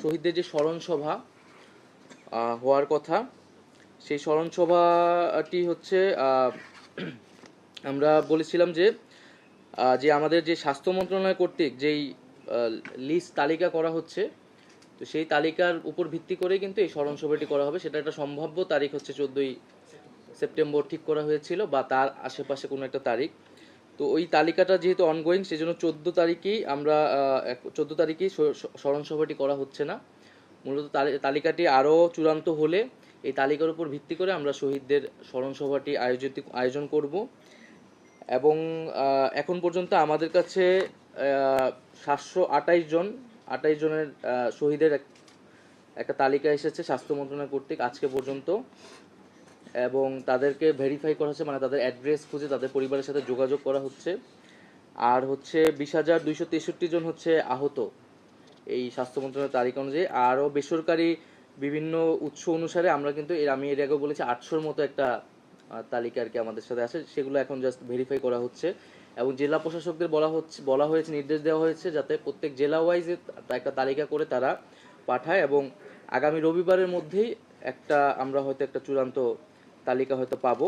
শহীদদের যে স্মরণ সভা হওয়ার কথা, সেই স্মরণ সভাটি হচ্ছে আমরা বলেছিলাম যে যে আমাদের যে স্বাস্থ্য মন্ত্রণালয় কর্তৃক যেই লিস্ট তালিকা করা হচ্ছে, তো সেই তালিকার উপর ভিত্তি করে কিন্তু এই স্মরণ সভাটি করা হবে। সেটা একটা সম্ভাব্য তারিখ হচ্ছে চোদ্দই সেপ্টেম্বর ঠিক করা হয়েছিল বা তার আশেপাশে কোনো একটা তারিখ। তো ওই তালিকাটা যেহেতু অনগোয়িং সেজন্য চোদ্দ তারিখেই আমরা চোদ্দ তারিখেই স- স- স্মরণ সভাটি করা হচ্ছে না। মূলত তালিকাটি আরও চূড়ান্ত হলে এই তালিকার উপর ভিত্তি করে আমরা শহীদদের স্মরণ সভাটি আয়োজিত, আয়োজন করব। এবং এখন পর্যন্ত আমাদের কাছে সাতশো আটাইশ জন আটাইশ জনের শহীদের এক- একটা তালিকা এসেছে স্বাস্থ্য মন্ত্রণালয় কর্তৃক আজকে পর্যন্ত। এবং তাদেরকে ভেরিফাই করা হচ্ছে মানে তাদের অ্যাড্রেস খুঁজে তাদের পরিবারের সাথে যোগাযোগ করা হচ্ছে। আর হচ্ছে বিশ হাজার দুইশো তেষট্টি জন হচ্ছে আহত এই স্বাস্থ্য মন্ত্রণালয়ের তালিকা অনুযায়ী। আরও বেসরকারি বিভিন্ন উৎস অনুসারে আমরা কিন্তু এর, আমি এর আগেও বলেছি, আটশোর মতো একটা তালিকা আর কি আমাদের সাথে আছে। সেগুলো এখন জাস্ট ভেরিফাই করা হচ্ছে। এবং জেলা প্রশাসকদের বলা হচ্ছে, বলা হয়েছে, নির্দেশ দেওয়া হয়েছে যাতে প্রত্যেক জেলা ওয়াইজে একটা তালিকা করে তারা পাঠায়। এবং আগামী রবিবারের মধ্যেই একটা, আমরা হয়তো একটা চূড়ান্ত তালিকা হয়তো পাবো।